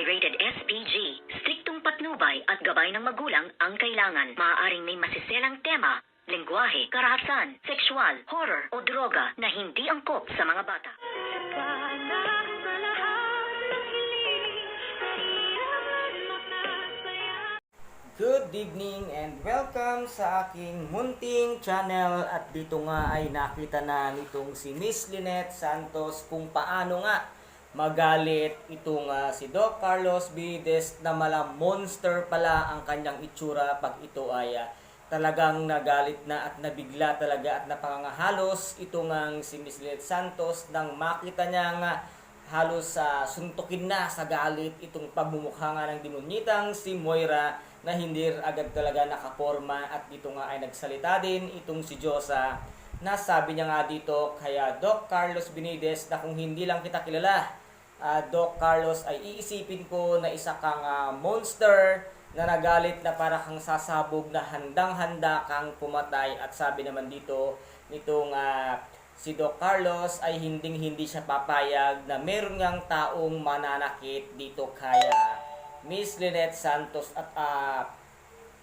ay rated SPG. Striktong patnubay at gabay ng magulang ang kailangan. Maaaring may masiselang tema, lengguwahe, karahasan, sexual, horror o droga na hindi angkop sa mga bata. Good evening and welcome sa aking munting channel at dito nga ay nakita na nitong si Miss Lynette Santos kung paano nga magalit itong ah, si Doc Carlos Bides na mala monster pala ang kanyang itsura pag ito ay ah, talagang nagalit na at nabigla talaga at napangangahalos. Itong ang si Miss Lynette Santos nang makita niya nga halos sa suntukin na sa galit itong pagmumukha nga ng demonyitang si Moira na hindi agad talaga nakaporma at dito nga ay nagsalita din itong si Josa. Na sabi niya nga dito kaya Doc Carlos Benitez na kung hindi lang kita kilala ah, Doc Carlos ay iisipin ko na isa kang ah, monster na nagalit na para kang sasabog na handang-handa kang pumatay. At sabi naman dito nitong ah, si Doc Carlos ay hinding-hindi siya papayag na meron ngang taong mananakit dito kaya Miss Lynette Santos. At ah,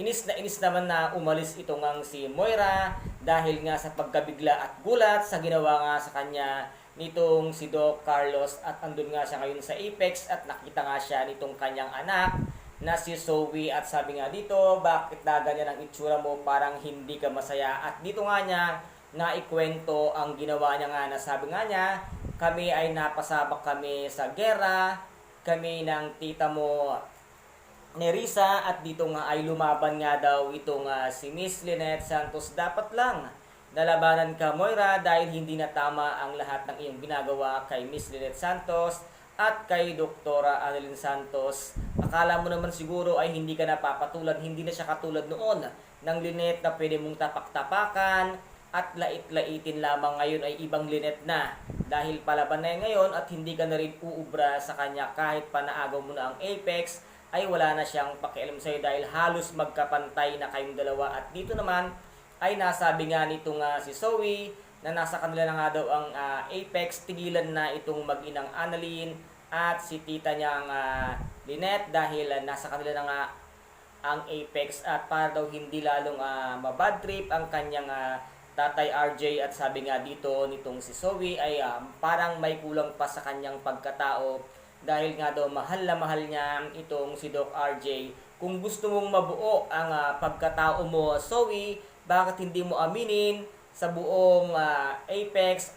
inis na inis naman na umalis ito ngang si Moira dahil nga sa pagkabigla at gulat sa ginawa nga sa kanya nitong si Doc Carlos at andun nga siya ngayon sa Apex at nakita nga siya nitong kanyang anak na si Zoe at sabi nga dito bakit na ganyan ang itsura mo? Parang hindi ka masaya. At dito nga niya na ikwento ang ginawa niya nga na sabi nga niya kami ay napasabak kami sa gera kami ng tita mo ni Risa at dito nga ay lumaban nga daw itong ah, si Miss Lynette Santos. Dapat lang nalabanan ka Moira dahil hindi na tama ang lahat ng iyong ginagawa kay Miss Lynette Santos at kay Doktora Annalyn Santos. Akala mo naman siguro ay hindi ka napapatulad, hindi na siya katulad noon ng Lynette na pwede mong tapak-tapakan at lait-laitin lamang ngayon ay ibang Lynette na dahil palaban na ngayon at hindi ka na rin uubra sa kanya kahit pa naagaw mo na ang Apex ay wala na siyang pakialam sa'yo dahil halos magkapantay na kayong dalawa at dito naman ay nasabi nga nito nga si Zoe na nasa kanila na nga daw ang ah, Apex. Tigilan na itong mag-inang Annalyn at si tita niyang ah, Lynette dahil ah, nasa kanila na nga ang Apex. At para daw hindi lalong uh, mabad trip ang kanyang ah, tatay RJ at sabi nga dito nitong si Zoe ay ah, parang may kulang pa sa kanyang pagkatao dahil nga daw mahal na mahal niya itong si Doc RJ. Kung gusto mong mabuo ang ah, pagkatao mo, Zoe, bakit hindi mo aminin sa buong ah, Apex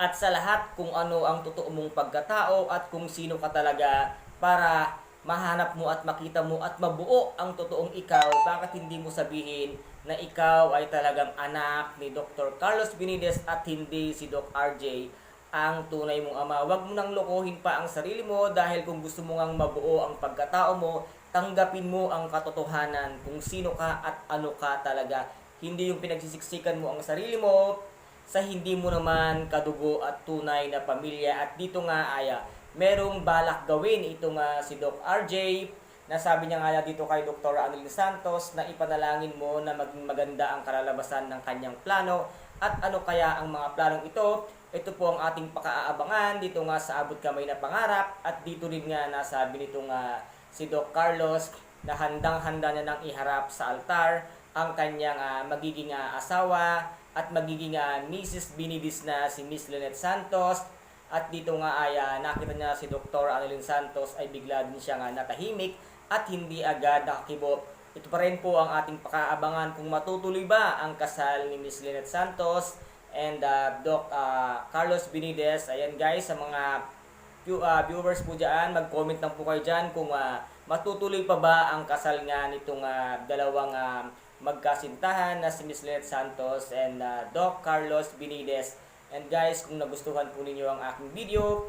at sa lahat kung ano ang totoo mong pagkatao at kung sino ka talaga para mahanap mo at makita mo at mabuo ang totoong ikaw, bakit hindi mo sabihin na ikaw ay talagang anak ni Dr. Carlos Benitez at hindi si Doc RJ ang tunay mong ama. Huwag mo nang lokohin pa ang sarili mo dahil kung gusto mo ngang mabuo ang pagkatao mo, tanggapin mo ang katotohanan kung sino ka at ano ka talaga. Hindi yung pinagsisiksikan mo ang sarili mo sa hindi mo naman kadugo at tunay na pamilya. At dito nga ay ah, merong balak gawin ito nga si Doc RJ na sabi niya nga dito kay Dr. Annalyn Santos na ipanalangin mo na maging maganda ang kalalabasan ng kanyang plano at ano kaya ang mga planong ito. Ito po ang ating pakaabangan dito nga sa Abot Kamay na Pangarap at dito rin nga nasabi nito nga si Doc Carlos na handang-handa na nang iharap sa altar ang kanyang ah, magiging ah, asawa at magiging ah, Mrs. Binidis na si Miss Lynette Santos at dito nga ay ah, nakita niya si Dr. Annalyn Santos ay bigla din siya nga natahimik at hindi agad nakakibot. Ito pa rin po ang ating pakaabangan kung matutuloy ba ang kasal ni Miss Lynette Santos and ah, Doc ah, Carlos Benitez. Ayan guys, sa mga ah, viewers po dyan, mag-comment lang po kayo dyan kung ah, matutuloy pa ba ang kasal nga nitong ah, dalawang ah, magkasintahan na si Miss Lynette Santos and ah, Doc Carlos Benitez. And guys, kung nagustuhan po ninyo ang aking video